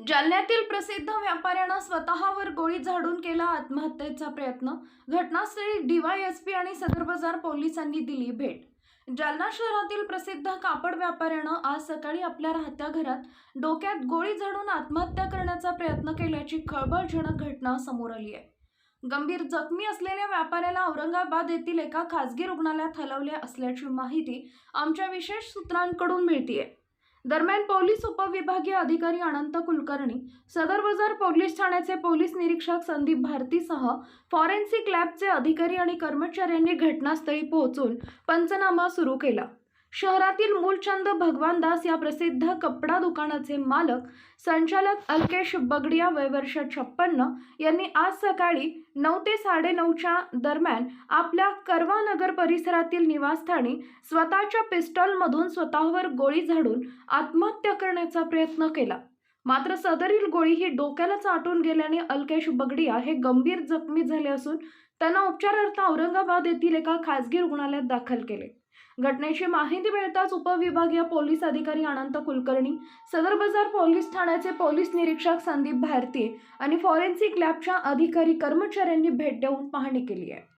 जालन्यातील प्रसिद्ध व्यापाऱ्यानं स्वतःवर गोळी झाडून केला आत्महत्येचा प्रयत्न. घटनास्थळी डीवायएसपी आणि सदर बाजार पोलिसांनी दिली भेट. जालना शहरातील प्रसिद्ध कापड व्यापाऱ्यानं आज सकाळी आपल्या राहत्या घरात डोक्यात गोळी झाडून आत्महत्या करण्याचा प्रयत्न केल्याची खळबळजनक घटना समोर आली आहे. गंभीर जखमी असलेल्या व्यापाऱ्याला औरंगाबाद येथील एका खासगी रुग्णालयात हलवले असल्याची माहिती आमच्या विशेष सूत्रांकडून मिळतीये. दरम्यान पोलीस उपविभागीय अधिकारी अनंत कुलकर्णी सदर बाजार पोलीस ठाण्याचे पोलीस निरीक्षक संदीप भारतीसह फॉरेन्सिक लॅबचे अधिकारी आणि कर्मचाऱ्यांनी घटनास्थळी पोहोचून पंचनामा सुरू केला. शहरातील मूलचंद भगवानदास या प्रसिद्ध कपडा दुकानाचे मालक संचालक अल्केश बगडिया वयवर्ष छप्पन्न यांनी आज सकाळी नऊ ते साडेनऊच्या दरम्यान आपल्या करवा नगर परिसरातील निवासस्थानी स्वतःच्या पिस्टॉलमधून स्वतःवर गोळी झाडून आत्महत्या करण्याचा प्रयत्न केला. मात्र सदरील गोळी ही डोक्याला चाटून गेल्याने अल्केश बगडिया हे गंभीर जखमी झाले असून त्यांना उपचारार्थ औरंगाबाद येथील एका खासगी रुग्णालयात दाखल केले. घटनेची माहिती मिळताच उपविभागीय पोलीस अधिकारी अनंत कुलकर्णी सदर बाजार पोलीस ठाण्याचे पोलीस निरीक्षक संदीप भारती आणि फॉरेन्सिक लॅबच्या अधिकारी कर्मचाऱ्यांनी भेट देऊन पाहणी केली आहे.